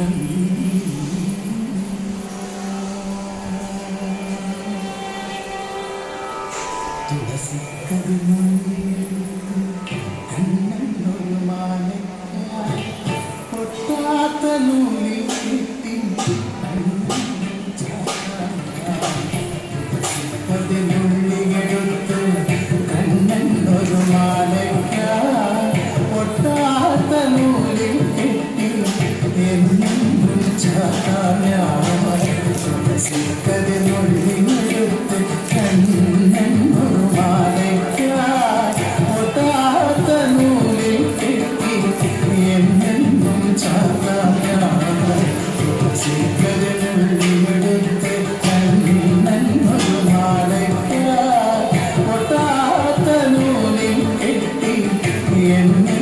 내 생각은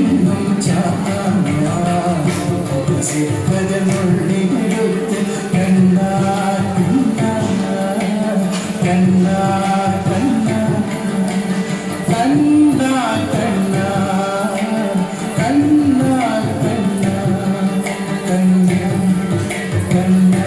നിന്നും ചാത്താ സിദ്ധതമുള്ളിലെടുത്ത് കണ്ണാ കണ്ണാ കണ്ണാ കണ്ണാ കണ്ണാ കണ്ണാ കണ്ണാ കണ്ണാ കണ്ണാ കണ്ണാ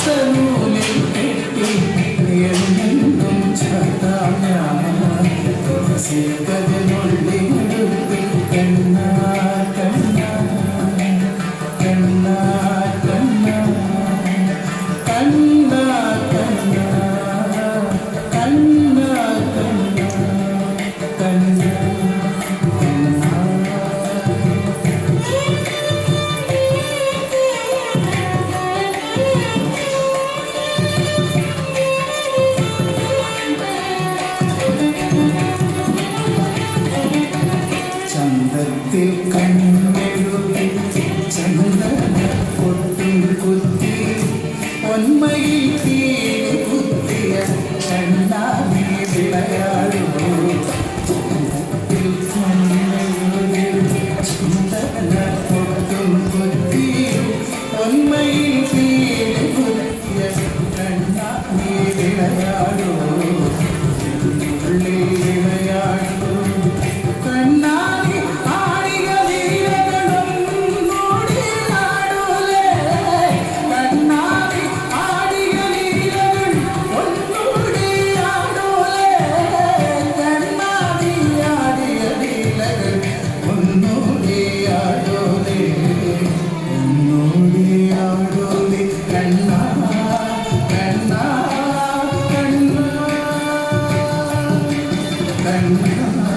ചതഞ്ഞ സീതനുള്ളിൽ കണ്ണാ yeah. đang muốn bán không?